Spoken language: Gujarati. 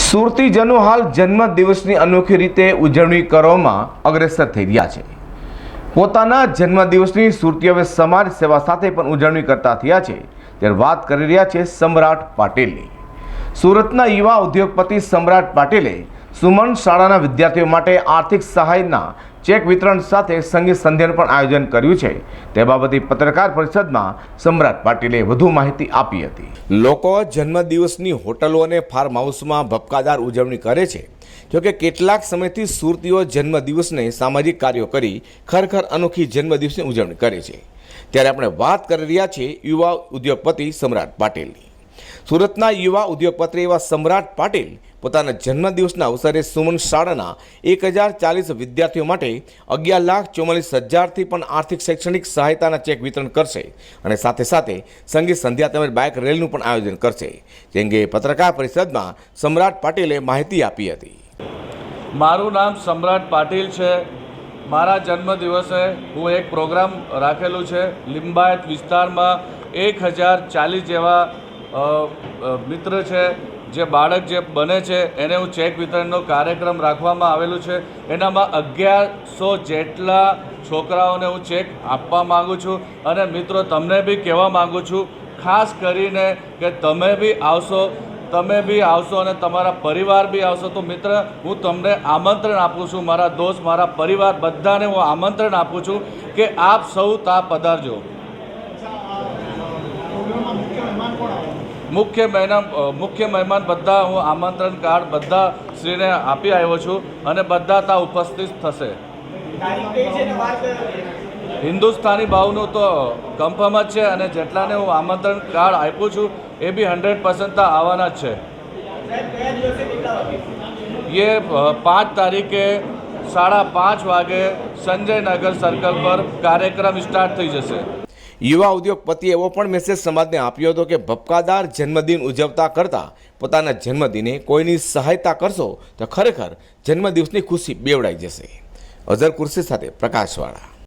સુરતીજનો હાલ જન્મદિવસની અનોખી રીતે ઉજવણી કરવામાં અગ્રેસર થઈ રહ્યા છે. પોતાના જન્મદિવસની સુરતી હવે સમાજ સેવા સાથે પણ ઉજવણી કરતા થયા છે. ત્યારે વાત કરી રહ્યા છે સમ્રાટ પાટીલની. સુરતના યુવા ઉદ્યોગપતિ સમ્રાટ પાટીલે સુમન શાળાના વિદ્યાર્થીઓ માટે આર્થિક સહાયના ચેક વિતરણ સાથે સંગીત સંધ્યાનું પણ આયોજન કર્યું છે. તે બાબતે પત્રકાર પરિષદમાં સમ્રાટ પાટીલે વધુ માહિતી આપી હતી. લોકો જન્મદિવસની હોટલો અને ફાર્મ હાઉસમાં ભપકાદાર ઉજવણી કરે છે. જોકે કેટલાક સમયથી સુરતીઓ જન્મદિવસને સામાજિક કાર્યો કરી ખરેખર અનોખી જન્મદિવસની ઉજવણી કરે છે. ત્યારે આપણે વાત કરી રહ્યા છીએ યુવા ઉદ્યોગપતિ સમ્રાટ પાટીલની. સુરતના યુવા ઉદ્યોગપતિ એવા સમ્રાટ પાટીલ પોતાના જન્મદિવસના અવસરે સુમન શાળાના એક હજાર ચાલીસ વિદ્યાર્થીઓ માટે અગિયાર લાખ ચોમાલીસ હજારથી પણ આર્થિક શૈક્ષણિક સહાયતાના ચેક વિતરણ કરશે અને સાથે સાથે સંગીત સંધ્યા તેમજ બાઇક રેલનું પણ આયોજન કરશે જે અંગે પત્રકાર પરિષદમાં સમ્રાટ પાટીલે માહિતી આપી હતી. મારું નામ સમ્રાટ પાટીલ છે. મારા જન્મદિવસે હું એક પ્રોગ્રામ રાખેલું છે. લિંબાયત વિસ્તારમાં એક હજાર ચાલીસ જેવા મિત્ર છે, જે બાળક જે બને છે, એને હું ચેક વિતરણનો કાર્યક્રમ રાખવામાં આવેલું છે. એનામાં અગિયારસો જેટલા છોકરાઓને હું ચેક આપવા માગું છું અને મિત્રો, તમને બી કહેવા માગું છું, ખાસ કરીને કે તમે બી આવશો, તમે બી આવશો અને તમારા પરિવાર બી આવશો, તો મિત્ર, હું તમને આમંત્રણ આપું છું, મારા દોસ્ત, મારા પરિવાર બધાને હું આમંત્રણ આપું છું કે આપ સૌ તા પધારજો. મુખ્ય મહેના મુખ્ય મહેમાન બધા હું આમંત્રણ કાર્ડ બધા શ્રીને આપી આવ્યો છું અને બધા ત્યાં ઉપસ્થિત થશે. હિન્દુસ્તાની ભાવનું તો કન્ફર્મ જ છે અને જેટલાને હું આમંત્રણ કાર્ડ આપું છું એ બી હંડ્રેડ પર્સન્ટ આવવાના જ છે. એ પાંચ તારીખે સાડા પાંચ વાગે સંજયનગર સર્કલ પર કાર્યક્રમ સ્ટાર્ટ થઈ જશે. યુવા ઉદ્યોગપતિએ એવો પણ મેસેજ સમાજને આપ્યો હતો કે ભપકાદાર જન્મદિન ઉજવતા કરતાં પોતાના જન્મદિને કોઈની સહાયતા કરશો તો ખરેખર જન્મદિવસની ખુશી બેવડાઈ જશે. અઝર કુર્સી સાથે પ્રકાશવાળા.